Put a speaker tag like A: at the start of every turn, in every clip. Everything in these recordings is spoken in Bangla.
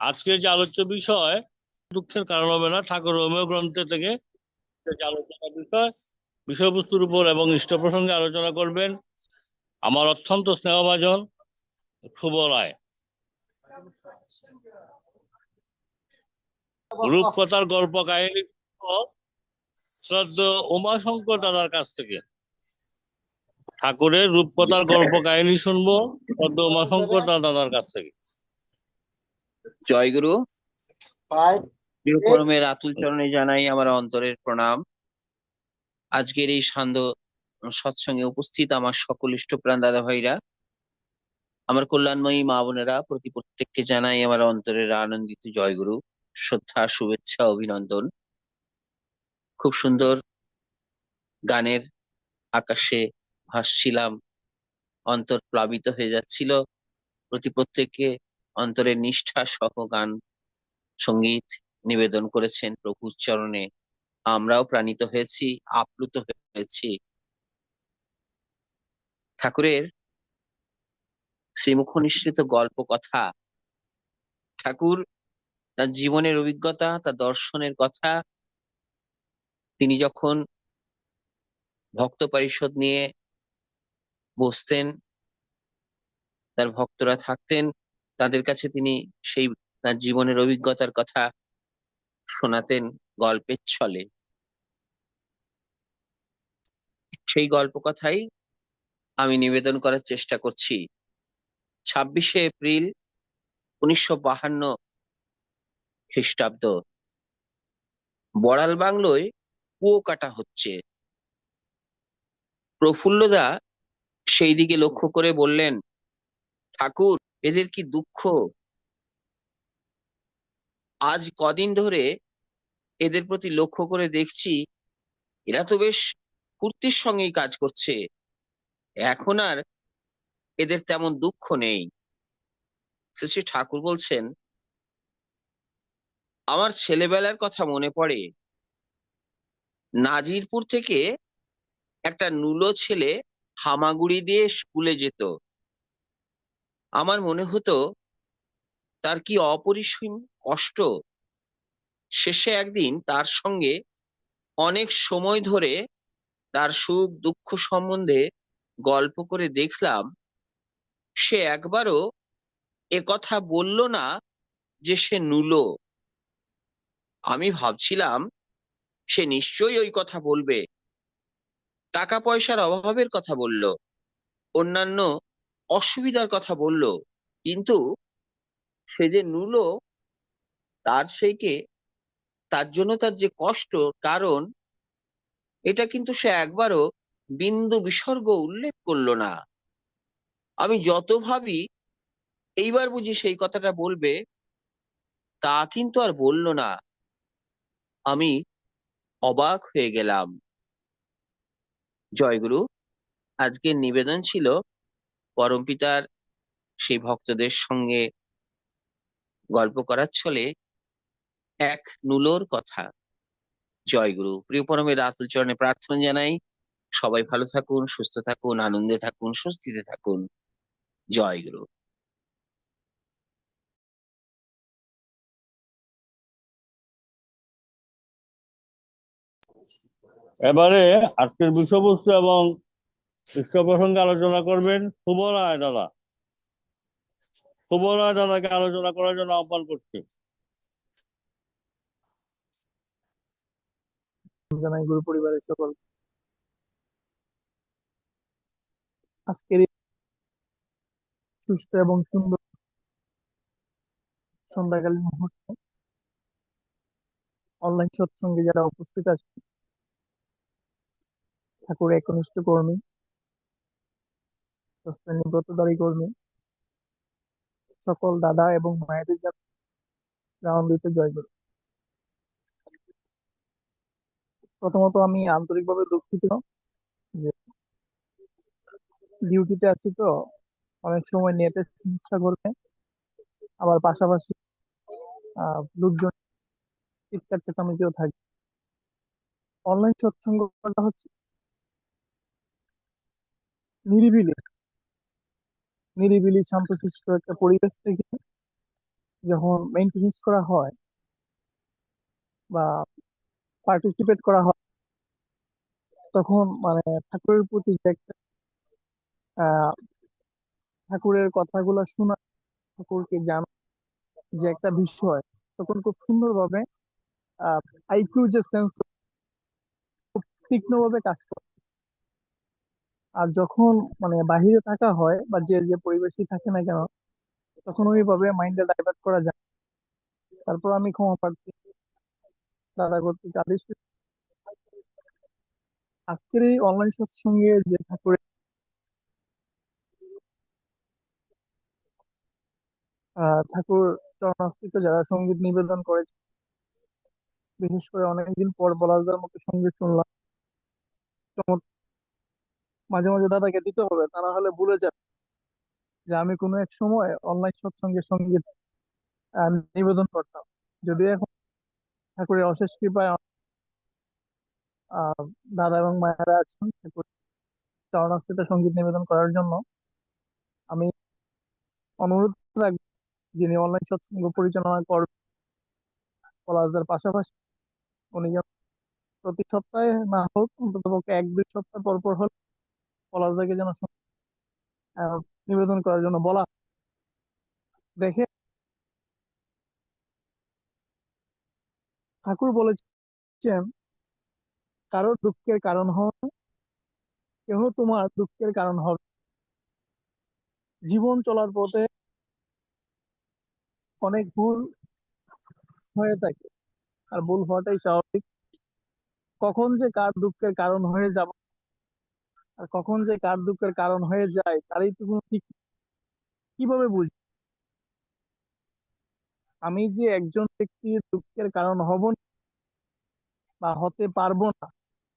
A: আজকের যে আলোচ্য বিষয়, দুঃখের কারণ হবে না, ঠাকুর রোমিও গ্রন্থ থেকে আলোচনা বিষয়, বিষয়বস্তুর উপর এবং ইষ্ট প্রসঙ্গে আলোচনা করবেন আমার অত্যন্ত স্নেহভাজন শুভ রায়। রূপকথার গল্প কাহিনী শ্রদ্ধ উমাশঙ্কর দাদার কাছ থেকে। ঠাকুরের রূপকথার গল্প কাহিনী শুনব, শ্রদ্ধ উমাশঙ্কর দাদার কাছ থেকে।
B: জয়গুরু প্রিয়পরমের আতুল চরণে জানাই আমার অন্তরের প্রণাম। আজকের এই সান্ধ্য সৎসঙ্গে উপস্থিত আমার সকল ইষ্টপ্রাণ দাদা ভাইরা আমার কল্যাণময়ী মা বোনেরা প্রতি প্রত্যেককে জানাই আমার অন্তরের আনন্দিত জয়গুরু শ্রদ্ধা শুভেচ্ছা অভিনন্দন। খুব সুন্দর গানের আকাশে ভাসছিলাম অন্তর প্লাবিত হয়ে যাচ্ছিল। প্রতি প্রত্যেককে অন্তরের নিষ্ঠা সহ গান, সংগীত নিবেদন করেছেন প্রভুর চরণে। আমরাও প্রাণিত হয়েছি, আপ্লুত হয়েছি। ঠাকুরের শ্রীমুখ নিঃসৃত গল্প কথা, ঠাকুর তার জীবনের অভিজ্ঞতা, তার দর্শনের কথা, তিনি যখন ভক্ত পরিষদ নিয়ে বসতেন, তার ভক্তরা থাকতেন তাদের কাছে তিনি সেই তার জীবনের অভিজ্ঞতার কথা শোনাতেন গল্পের ছলে। সেই গল্প কথাই আমি নিবেদন করার চেষ্টা করছি। ছাব্বিশে এপ্রিল উনিশশো বাহান্ন খ্রিস্টাব্দ। বড়াল বাংলোয় কুয়ো কাটা হচ্ছে। প্রফুল্লদা সেই দিকে লক্ষ্য করে বললেন, ঠাকুর এদের কি দুঃখ? আজ কদিন ধরে এদের প্রতি লক্ষ্য করে দেখছি, এরা তো বেশ ফুর্তির সঙ্গেই কাজ করছে। এখন আর এদের তেমন দুঃখ নেই। শ্রী ঠাকুর বলছেন, আমার ছেলেবেলার কথা মনে পড়ে। নাজিরপুর থেকে একটা নুলো ছেলে হামাগুড়ি দিয়ে স্কুলে যেত। আমার মনে হতো তার কি অপরিসীম কষ্ট? শেষে একদিন তার সঙ্গে অনেক সময় ধরে তার সুখ দুঃখ সম্বন্ধে গল্প করে দেখলাম। সে একবারও কথা বলল না যে সে নুলো। আমি ভাবছিলাম, সে নিশ্চয়ই ওই কথা বলবে। টাকা পয়সার অভাবের কথা বলল। অন্যান্য অসুবিধার কথা বলল, কিন্তু সে যে নুলো, তার সেইকে তার জন্য তার যে কষ্ট, কারণ এটা কিন্তু সে একবারও বিন্দু বিসর্গ উল্লেখ করল না। আমি যত ভাবি, এইবার বুঝি সেই কথাটা বলবে, তা কিন্তু আর বলল না। আমি অবাক হয়ে গেলাম। জয়গুরু, আজকের নিবেদন ছিল পরমপিতার সেই ভক্তদের সঙ্গে গল্প করার ছলে এক নুলোর কথা। জয়গুরু প্রিয় পরমের আতুল চরণে প্রার্থনা জানাই। সবাই ভালো থাকুন, সুস্থ থাকুন, আনন্দে থাকুন, স্বস্তিতে থাকুন। জয়গুরু
A: এবারে আজকের বিষয়বস্তু এবং ইষ্ট প্রসঙ্গে আলোচনা করবেন। শুভ রায় দাদা। শুভ রায় দাদাকে আলোচনা করার জন্য আহ্বান করছি।
C: জানাই গুরু পরিবারের সকল। আজকের সুস্থ এবং সুন্দর সন্ধ্যাকালীন মুহূর্তে অনলাইন সৎসঙ্গে যারা উপস্থিত আছে ঠাকুর একনিষ্ঠ কর্মী শ্রেণি ব্রতধারী কর্মী সকল দাদা এবং মায়েদের আনন্দিত জয় করো প্রথমত আমি আন্তরিকভাবে দুঃখিত যে ডিউটিতে আছি তো, অনেক সময় নেটের সমস্যা করবে আবার পাশাপাশি লোকজন চিৎকার চেঁচামেচিও থাকে। অনলাইন সৎসঙ্গটা হচ্ছে নিরিবিলি। নিরিবিলি শান্তশিষ্ট একটা পরিবেশ থেকে যখন মেনটেনেন্স করা হয় বা পার্টিসিপেট করা হয়, তখন মানে ঠাকুরের প্রতি যে একটা ঠাকুরের কথাগুলো শোনা, ঠাকুরকে জানা যে একটা বিষয়, তখন খুব সুন্দরভাবে আইকিউ যে সেন্স খুব তীক্ষ্ণভাবে কাজ করে। আর যখন মানে বাহিরে থাকা হয় বা যে যে পরিবেশই থাকে না কেন, তখন ওইভাবে মাইন্ডে ডাইভার্ট করা যায় তারপর আমি ক্ষমা প্রার্থী দাদা কর্তৃক আদেশ আজকের এই অনলাইন সৎসঙ্গে যে ঠাকুরের ঠাকুর চরণাস্তিত যারা সংগীত নিবেদন করেছে, বিশেষ করে অনেকদিন পর বলাজদার মুখে সংগীত শুনলাম। মাঝে মাঝে দাদাকে দিতে হবে, তা না হলে ভুলে যাবে। যে আমি কোনো এক সময় অনলাইন সৎসঙ্গে সংগীত নিবেদন করতাম। যদি এখন ঠাকুরের অশেষ কৃপায় দাদা এবং মায়েরা আছেন, ঠাকুর চরণাস্তিত সংগীত নিবেদন করার জন্য, আমি অনুরোধ রাখব যিনি অনলাইন সৎসঙ্গ পরিচালনা করবেন পলাশদার পাশাপাশি, উনি প্রতি সপ্তাহে না হোক অন্তত এক দুই সপ্তাহ পর পর হলে পলাশদাকে যেন নিবেদন করার জন্য বলা দেখে ঠাকুর বলেছেন, কারও দুঃখের কারণ হবে কেহ তোমার দুঃখের কারণ হবে। জীবন চলার পথে অনেক ভুল হয়ে থাকে, আর ভুল হওয়াটাই স্বাভাবিক। কখন যে কার দুঃখের কারণ হয়ে যাব আর কখন যে কার দুঃখের কারণ হয়ে যায়, তারই তো কোনো ঠিক কীভাবে বুঝি আমি যে একজন ব্যক্তির দুঃখের কারণ হব না বা হতে পারব না,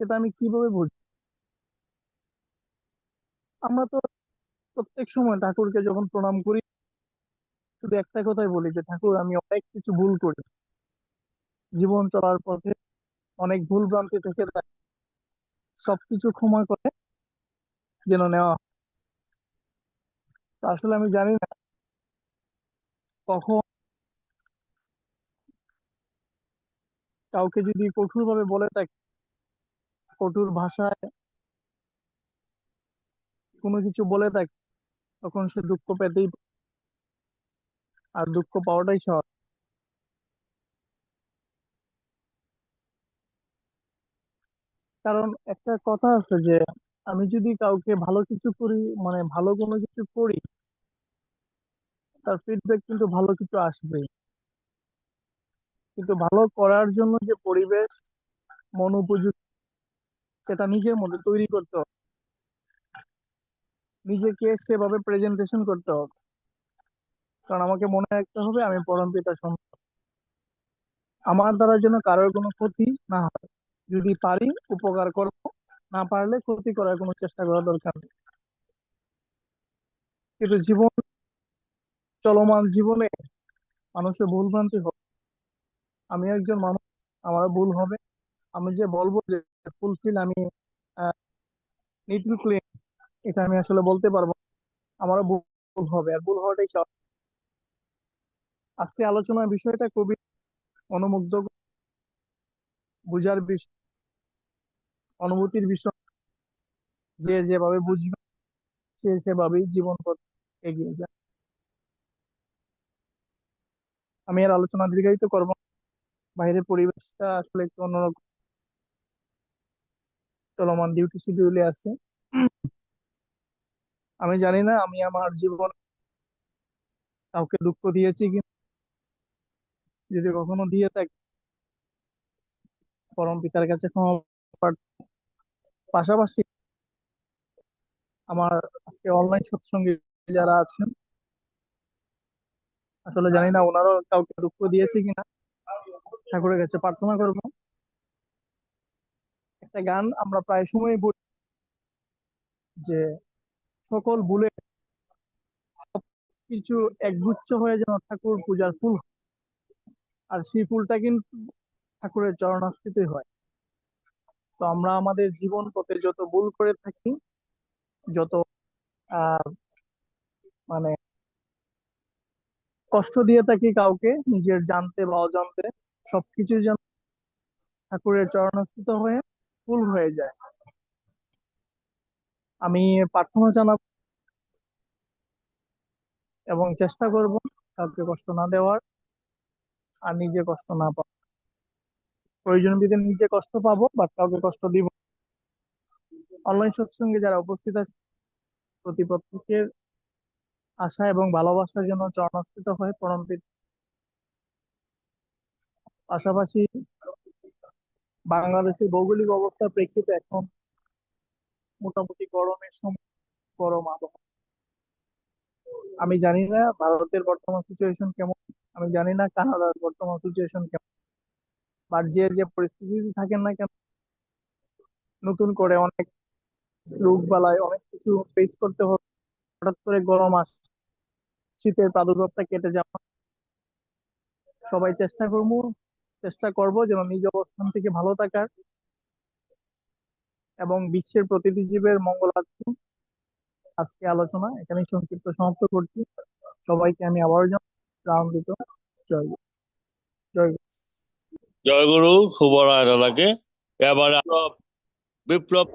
C: সেটা আমি কীভাবে বুঝি আমরা তো প্রত্যেক সময় ঠাকুরকে যখন প্রণাম করি, শুধু একটা কথাই বলি যে, ঠাকুর, আমি অনেক কিছু ভুল করি জীবন চলার পথে অনেক ভুল ভ্রান্তি থেকে যায়। সবকিছু ক্ষমা করে যেন নেওয়া হয়। আসলে আমি জানি না। কখন? কাউকে যদি কঠোর ভাবে বলে থাকে, কঠোর ভাষায় কোনো কিছু বলে থাকে, তখন সে দুঃখ পেতেই আর দুঃখ পাওয়াটাই স্বাভাবিক। কারণ একটা কথা আছে যে আমি যদি কাউকে ভালো কিছু করি মানে ভালো কোনো কিছু করি, তার ফিডব্যাক কিন্তু ভালো কিছু আসবেই। কিন্তু ভালো করার জন্য যে পরিবেশ, মন উপযুক্ত, সেটা নিজের মধ্যে তৈরি করতে হবে। নিজেকে সেভাবে প্রেজেন্টেশন করতে হবে। কারণ আমাকে মনে রাখতে হবে, আমি পরম পিতা সন্তান। আমার দ্বারা যেন কারোর কোনো ক্ষতি না হয়। যদি পারি, উপকার করব। না পারলে ক্ষতি করার কোনো চেষ্টা করা দরকার নেই। কিন্তু জীবন, চলমান জীবনে মানুষের ভুল ভ্রান্তি হবে আমি একজন মানুষ, আমার ভুল হবে। আমি যে বলব যে ফুলফিল আমি নিট টু ক্লিন এটা আমি আসলে বলতে পারব আমারও ভুল ভুল হবে, আর ভুল হওয়াটাই স্বাভাবিক। আজকে আলোচনার বিষয়টা খুবই অনুমুগ্ধ বুঝার বিষয়। অনুভূতির বিষয়। যে যেভাবে বুঝবে, সে সেভাবেই জীবন এগিয়ে যায়। আমি আর আলোচনা দীর্ঘায়িত করব। বাইরের পরিবেশটা আসলে একটু অন্যরকম। চলমান ডিউটি শিডিউলে আছে। আমি জানি না, আমি আমার জীবন কাউকে দুঃখ দিয়েছি কি যদি কখনো দিয়ে থাকি, পরম পিতার কাছে ক্ষমা। পাশাপাশি আমার আজকে অনলাইন সৎসঙ্গে যারা আছেন, আসলে জানি না ওনারও কাউকে দুঃখ দিয়েছে কিনা। ঠাকুরের কাছে প্রার্থনা করব। একটা গান আমরা প্রায় সময় বলি যে, সকল ভুলে কিছু একগুচ্ছ হয়ে যেন ঠাকুর পূজার ফুল আর সেই ফুলটা কিন্তু ঠাকুরের চরণাশ্রিতই হয়। তো আমরা আমাদের জীবন পথে যত ভুল করে থাকি, যত মানে কষ্ট দিয়ে থাকি কাউকে, নিজের জানতে বা অজান্তে, সবকিছু যেন ঠাকুরের চরণস্থিত হয়ে ফুল হয়ে যায়। আমি প্রার্থনা জানাব এবং চেষ্টা করব কাউকে কষ্ট না দেওয়ার, আর নিজে কষ্ট না পাওয়ার। প্রয়োজন বিধে নিজে কষ্ট পাবো বা কাউকে কষ্ট দিব। অনলাইন সৎসঙ্গে যারা উপস্থিত আছে প্রতি প্রত্যেকের আশা এবং ভালোবাসার জন্য চরণাস্থিত হয়ে পরম পাশাপাশি বাংলাদেশের ভৌগোলিক অবস্থার প্রেক্ষিতে এখন মোটামুটি গরমের সময়, গরম আবহাওয়া। আমি জানি না ভারতের বর্তমান সিচুয়েশন কেমন, আমি জানি না কানাডার বর্তমান সিচুয়েশন কেমন। বাট যে যে পরিস্থিতি থাকেন না কেন, নতুন করে অনেক রোগ বালাই অনেক কিছু ফেস করতে হবে। হঠাৎ করে গরম আস, শীতের প্রাদুর্ভাবটা কেটে যাওয়া। সবাই চেষ্টা করব, চেষ্টা করব যেন নিজ অবস্থান থেকে ভালো থাকার এবং বিশ্বের প্রতিটি জীবের মঙ্গলার্থে আজকে আলোচনা এখানেই সংক্ষিপ্ত সমাপ্ত করছি। সবাইকে আমি আবারও জানাই জয় জয়।
A: জয়গুরু দাদাকে। এবারে বিপ্লব